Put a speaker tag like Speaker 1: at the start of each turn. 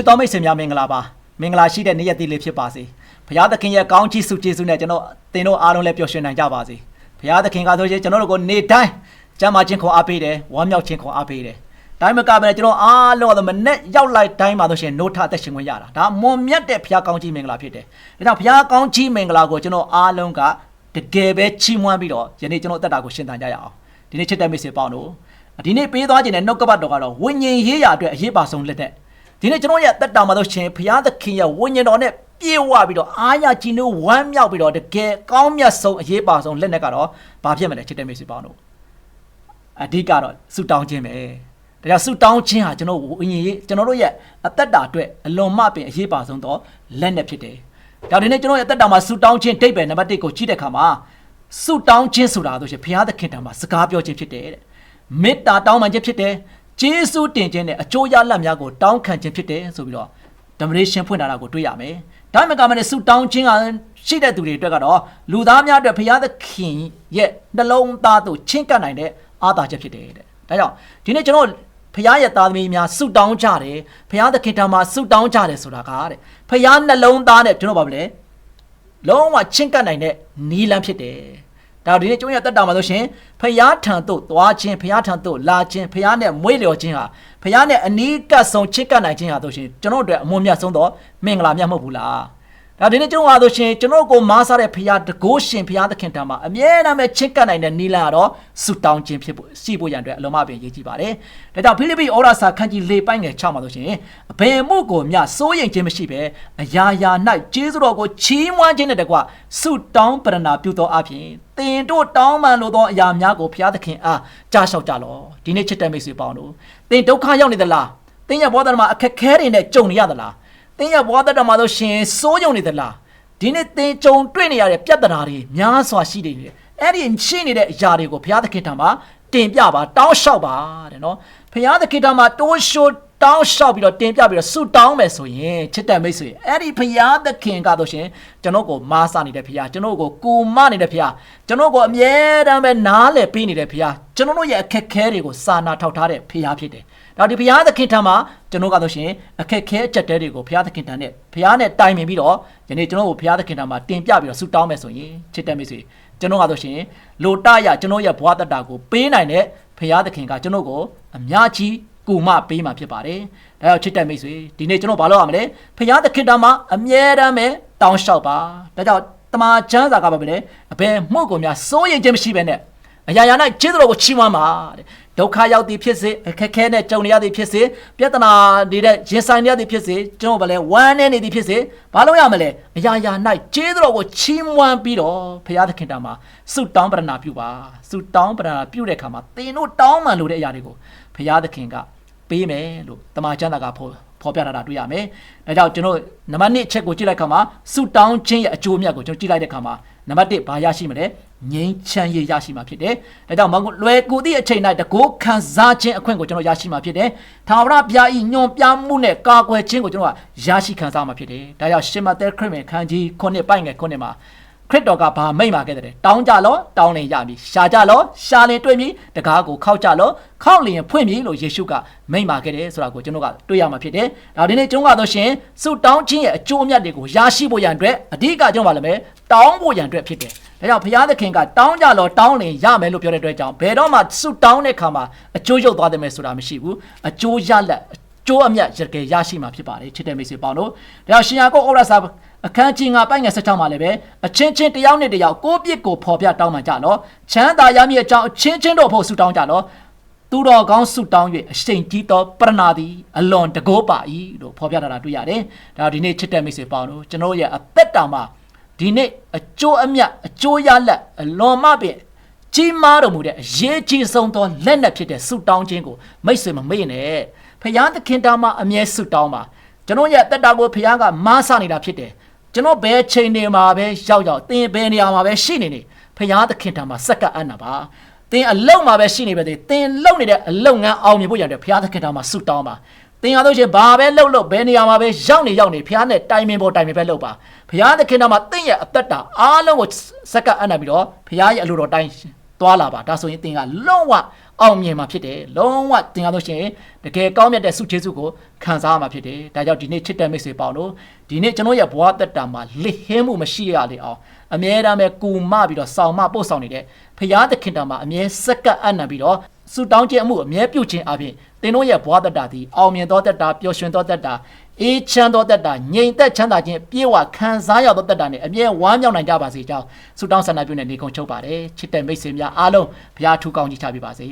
Speaker 1: ချစ်တော်မိတ်ဆွေများမင်္ဂလာပါမင်္ဂလာရှိတဲ့နေ့ရက်သီးလေးဖြစ်ပါစေဘုရားသခင်ရဲ့ကောင်းချီးဆုကျေးဇူးနဲ့ကျွန်တော်သင်တို့အားလုံးလည်းပျော်ရွှင်နိုင်ကြပါစေဘုရားသခင်ကဆိုရင်ကျွန်တော်တို့ကိုနေတိုင်းကြမ်းမာခြင်းခွန်အားပေးတယ်ဝမ်းမြောက်ခြင်းခွန်အားပေးတယ်တိုင်းမကပဲကျွန်တော်အားလုံးကတော့မနဲ့ရောက်လိုက်တိုင်းမှာဆိုရှင်နိုးထအသက်ရှင်ခွင့်ရတာဒါမွန်မြတ်တဲ့ဘုရားကောင်းချီးမင်္ဂလာဖြစ်တယ်ဒါကြောင့်ဘုရားကောင်းချီးမင်္ဂလာကိုကျွန်တော်အားလုံးကတကယ်ပဲချီးမွမ်းပြီးတော့ယနေ့ကျွန်တော်အသက်တာကိုရှင်းတန်ကြရအောင်ဒီနေ့ချစ်တဲ့မိတ်ဆွေပေါင်းတို့ဒီနေ့ပေးသွားခြင်းနဲ့နှုတ်ကပတ်တော်ကတော့ဝိညာဉ်ရေးရာအတွက်အရေးပါဆုံးလက်တဲ့ ဒီနေ့ကျွန်တော်ရဲ့တက်တာမှာတော့ရှင်ဘုရားသခင်ရဲ့ဝိညာဉ်တော်နဲ့ပြေဝပြီးတော့အားရကြည်နိုးဝမ်းမြောက်ပြီးတော့တကယ်ကောင်းမြတ်ဆုံးအရေးပါဆုံးလက်နဲ့ကတော့ဘာဖြစ်မလဲချစ်တဲ့မိတ်ဆွေပေါင်းတို့အဓိကတော့ဆုတောင်းခြင်းပဲဒါကြောင့်ဆုတောင်းခြင်းဟာကျွန်တော်ဝိညာဉ်ရေးကျွန်တော်တို့ရဲ့အသက်တာအတွက်အလွန်မှပင်အရေးပါဆုံးသောလက်နဲ့ဖြစ်တယ်ဒါဒီနေ့ကျွန်တော်ရဲ့အသက်တာမှာဆုတောင်းခြင်းဒိတ်ပဲနံပါတ်1ကိုကြည့်တဲ့အခါမှာဆုတောင်းခြင်းဆိုတာဆိုရှင်ဘုရားသခင်တံမှာစကားပြောခြင်းဖြစ်တယ်တဲ့မေတ္တာတောင်းပန်ခြင်းဖြစ်တယ် ကျေးဇူးတင်ခြင်းနဲ့အကျိုးရလဒ်များကိုတောင်းခံခြင်းဖြစ်တယ်ဆိုပြီးတော့ဓမ္မရေရှင်ဖွင့်ထားတာကိုတွေ့ရမယ်။ဒါမှမကမနဲ့ဆုတောင်းခြင်းကရှိတဲ့သူတွေအတွက်ကတော့လူသားများအတွက်ဘုရားသခင်ရဲ့နှလုံးသားသို့ချင့်ကပ်နိုင်တဲ့အားသာချက်ဖြစ်တယ်တဲ့။ဒါကြောင့်ဒီနေ့ကျွန်တော်ဖခင်ရဲ့သားသမီးများဆုတောင်းကြတယ်ဖခင်သခင်ထံမှာဆုတောင်းကြတယ်ဆိုတာကတဲ့ဖခင်နှလုံးသားနဲ့ကျွန်တော်ဘာလဲလုံးဝချင့်ကပ်နိုင်တဲ့နီလန်းဖြစ်တယ် ဒါဒီနေ့ကျုံးရတက်တာမှာဆိုရှင်ဖျားထံသို့သွားခြင်းဖျားထံသို့လာခြင်းဖျားနဲ့မွေးလျော်ခြင်းဟာဖျားနဲ့အနီးကပ်ဆုံးချစ်ကပ်နိုင်ခြင်းဟာဆိုရှင်ကျွန်တော်တို့အတွက်အမွန်မြတ်ဆုံးသောမင်္ဂလာမြတ်မဟုတ်ဘူးလား ဒါဒီနေ့ကျုံးဟာဆိုရှင်ကျွန်တော်ကိုမားစားတဲ့ဖျားတကိုးရှင်ဖျားသခင်တံမှာအမြဲတမ်းပဲချစ်ကပ်နိုင်တဲ့နီလန်ကတော့ဆုတောင်းခြင်းဖြစ်ဖို့ရှိဖို့ရန်အတွက်အလုံးမပင်ရေးကြည့်ပါတယ်ဒါကြောင့်ဖိလိပ္ပိဩရစာခန်းကြီး၄ပိုင်းငယ်6မှာဆိုရှင်အဘယ်မှုကိုမြစိုးရိမ်ခြင်းမရှိပဲအရာရာ၌ကျေးဇူးတော်ကိုချီးမွမ်းခြင်းနဲ့တကွဆုတောင်းပရဏာပြုသောအပြင်သင်တို့တောင်းပန်လိုသောအရာများကိုဘုရားသခင်အားကြားလျှောက်ကြလော့ဒီနေ့ချစ်တဲ့မိတ်ဆွေပေါင်းတို့သင်ဒုက္ခရောက်နေသလားသင်ရဲ့ဘောဓမှာအခက်ခဲတွေနဲ့ကြုံနေရသလား သင်ရဲ့ဘောဓမှာဆိုရှင်စိုးရုံနေသလားဒီနေ့သင်ကြုံတွေ့နေရတဲ့ပြဿနာတွေများစွာရှိနေတယ်အဲ့ဒီရှိနေတဲ့အရာတွေကိုဘုရားသခင်ထံမှာတင်ပြပါတောင်းလျှောက်ပါတဲ့နော်ဘုရားသခင်ထံမှာတိုးရှိုး တောင်းလျှောက်ပြီးတော့တင်ပြပြီးတော့ဆုတောင်းမယ်ဆိုရင်ချစ်တဲ့မိတ်ဆွေအဲ့ဒီဘုရားသခင်ကတော့ရှင်ကျွန်တော်ကိုမားစနေတဲ့ဘုရားကျွန်တော်ကိုကူမနေတဲ့ဘုရားကျွန်တော်ကိုအမြဲတမ်းပဲနားလည်ပေးနေတဲ့ဘုရားကျွန်တော်တို့ရဲ့အခက်ခဲတွေကိုစာနာထောက်ထားတဲ့ဘုရားဖြစ်တယ်ဒါဒီဘုရားသခင်ထံမှာကျွန်တော်ကတော့ရှင်အခက်ခဲအချက်တဲတွေကိုဘုရားသခင်ထံနဲ့ဘုရားနဲ့တိုင်ပင်ပြီးတော့ယနေ့ကျွန်တော်ကိုဘုရားသခင်ထံမှာတင်ပြပြီးတော့ဆုတောင်းမယ်ဆိုရင်ချစ်တဲ့မိတ်ဆွေကျွန်တော်ကတော့ရှင်လိုတရကျွန်တော်ရဲ့ဘဝတတကိုပေးနိုင်တဲ့ဘုရားသခင်ကကျွန်တော်ကိုအများကြီး ကူမပေးမှာဖြစ်ပါတယ်။ဒါကြောင့်ချစ်တဲ့မိတ်ဆွေဒီနေ့ကျွန်တော်ဘာလုပ်ရမလဲ။ဖခင်သခင်တော်မှာအမြဲတမ်းပဲတောင်းလျှောက်ပါ။ဒါကြောင့်တမန်ကျမ်းစာကပါပဲလေအဘယ်မှုကိုများစိုးရိမ်ခြင်းမရှိပဲနဲ့အရာရာ၌ကျေးဇူးတော်ကိုချီးမွမ်းပါတဲ့။ဒုက္ခရောက်သည်ဖြစ်စေအခက်ခဲနဲ့ကြုံနေရသည်ဖြစ်စေပြဿနာတွေနဲ့ရင်ဆိုင်နေရသည်ဖြစ်စေကျွန်တော်ဗလဲဝမ်းနေနေသည်ဖြစ်စေဘာလို့ရမလဲအရာရာ၌ကျေးဇူးတော်ကိုချီးမွမ်းပြီးတော့ဖခင်သခင်တော်မှာဆုတောင်းပရဏာပြုပါဆုတောင်းပရဏာပြုတဲ့အခါမှာသင်တို့တောင်းမှန်လို့တဲ့အရာတွေကိုဖခင်သခင်က ပေးမယ်လို့တမန်ကျမ်းစာကဖော်ဖော်ပြထားတာတွေ့ရမယ်။ဒါကြောင့်ကျွန်တော်နံပါတ်1အချက်ကိုကြည့်လိုက်ခါမှာဆုတောင်းခြင်းရဲ့အကျိုးအမြတ်ကိုကျွန်တော်ကြည့်လိုက်တဲ့ခါမှာနံပါတ်1ဘာရရှိမလဲငြိမ်းချမ်းရေးရရှိမှာဖြစ်တယ်။ဒါကြောင့်မလွယ်ကူသည့်အချိန်၌တကိုးခံစားခြင်းအခွင့်ကိုကျွန်တော်ရရှိမှာဖြစ်တယ်။ထာဝရဘုရား၏ညွန်ပြမှုနဲ့ကာကွယ်ခြင်းကိုကျွန်တော်ကရရှိခံစားမှာဖြစ်တယ်။ဒါကြောင့်ရှင်မသက်ခရစ်ဝင်ခန်းကြီး9ပိုင်ငယ်9မှာ ခရစ်တော်ကဘာမိတ်မာခဲ့တဲ့တောင်းကြလောတောင်းလင်ရမည်ရှာကြလောရှာလင်တွေ့မည်တကားကိုခောက်ကြလောခောက်လျင်ဖွင့်မည်လို့ယေရှုကမိတ်မာခဲ့တယ်ဆိုတာကိုကျွန်တော်ကတွေ့ရမှာဖြစ်တယ်။ဒါဒီနေ့ကျွန်တော်ကတော့ရှင်ဆုတောင်းခြင်းရဲ့အကျိုးအမြတ်တွေကိုရရှိဖို့ရန်အတွက်အဓိကကျွန်တော်ဗာလည်းမယ်တောင်းဖို့ရန်အတွက်ဖြစ်တယ်။ဒါကြောင့်ဘုရားသခင်ကတောင်းကြလောတောင်းလင်ရမယ်လို့ပြောတဲ့အတွက်ကြောင့်ဘယ်တော့မှဆုတောင်းတဲ့ခါမှာအကျိုးရုပ်သွားတယ်မယ်ဆိုတာမရှိဘူး။အကျိုးရလက်ကျိုးအမြတ်ရကယ်ရရှိမှာဖြစ်ပါတယ်ချစ်တဲ့မိတ်ဆွေပေါင်းတို့ဒါကြောင့်ရှင်ယာကုပ်ဩရစာ အခန်းကြီး9ပိုင်းငယ်16မှာလည်းပဲအချင်းချင်းတယောက်နဲ့တယောက်ကိုယ့်ပြစ်ကိုဖော်ပြတောင်းပန်ကြလောချမ်းသာရမည်အကြောင်းအချင်းချင်းတို့ဖို့ဆုတောင်းကြလောသူတော်ကောင်းဆုတောင်း၍အရှိန်ကြီးသောပရဏာသည်အလွန်တကောပါ၏လို့ဖော်ပြထားတာတွေ့ရတယ်ဒါဒီနေ့ချစ်တဲ့မိတ်ဆွေပေါင်းတို့ကျွန်တော်ရဲ့အသက်တာမှာဒီနေ့အကျိုးအမြတ်အကျိုးရလက်အလွန်မှပင်ကြီးမားတော်မူတဲ့အရေးကြီးဆုံးသောလက်နက်ဖြစ်တဲ့ဆုတောင်းခြင်းကိုမိတ်ဆွေမမေ့နဲ့ဖယားသခင်တာမှာအမြဲဆုတောင်းပါကျွန်တော်ရဲ့တက်တာကိုဖယားကမားဆနေတာဖြစ်တယ် ကျွန်တော်ဘယ်ချိန်နေမှာပဲရောက်ရောက်သင်ဘယ်နေရာမှာပဲရှိနေနေဖယားသခင်တာမှာစက္ကပ်အပ်နာပါသင်အလုံမှာပဲရှိနေပဲသင်လုံနေတဲ့အလုံငန်းအောင်မြင်ဖို့ရတဲ့ဖယားသခင်တာမှာဆုတောင်းပါသင်ရလို့ချင်းဘာပဲလှုပ်လို့ဘယ်နေရာမှာပဲရောက်နေရောက်နေဖះနဲ့တိုင်ပင်ပေါ်တိုင်ပင်ပဲလှုပ်ပါဖះသခင်တော်မှာသင်ရဲ့အသက်တာအားလုံးကိုစက္ကပ်အပ်နာပြီးတော့ဖះရဲ့အလိုတော်တိုင်းသွားလာပါဒါဆိုရင်သင်ကလုံးဝ အောင်မြင်မှာဖြစ်တယ်လုံးဝတင်ရလို့ရှိရင်တကယ်ကောင်းမြတ်တဲ့ဆုကျေးဇူးကိုခံစားရမှာဖြစ်တယ်ဒါကြောင့်ဒီနေ့ချစ်တဲ့မိတ်ဆွေပေါင်းတို့ဒီနေ့ကျွန်တော်ရဲ့ဘဝတက်တာမှာလစ်ဟင်းမှုမရှိရလေအောင်အမြဲတမ်းပဲကူမပြီးတော့စောင့်မပို့ဆောင်နေတဲ့ဖရာသခင်တော်မှာအမြဲစက္ကပ်အံ့နံပြီးတော့ဆုတောင်းခြင်းအမှုအမြဲပြုခြင်းအပြင်သင်တို့ရဲ့ဘဝတက်တာသည်အောင်မြင်သောတက်တာပျော်ရွှင်သောတက်တာ အေးချမ်းသောတက်တာငြိမ်သက်ချမ်းသာခြင်းပြေဝခံစားရသောတက်တာနဲ့အမြဲဝမ်းမြောက်နိုင်ကြပါစေကြောင်းဆုတောင်းဆန္ဒပြုနေနေကုန်ချုပ်ပါတယ်ချစ်တဲ့မိတ်ဆွေများအားလုံးဘုရားထူကောင်းကြီးချပေးပါစေ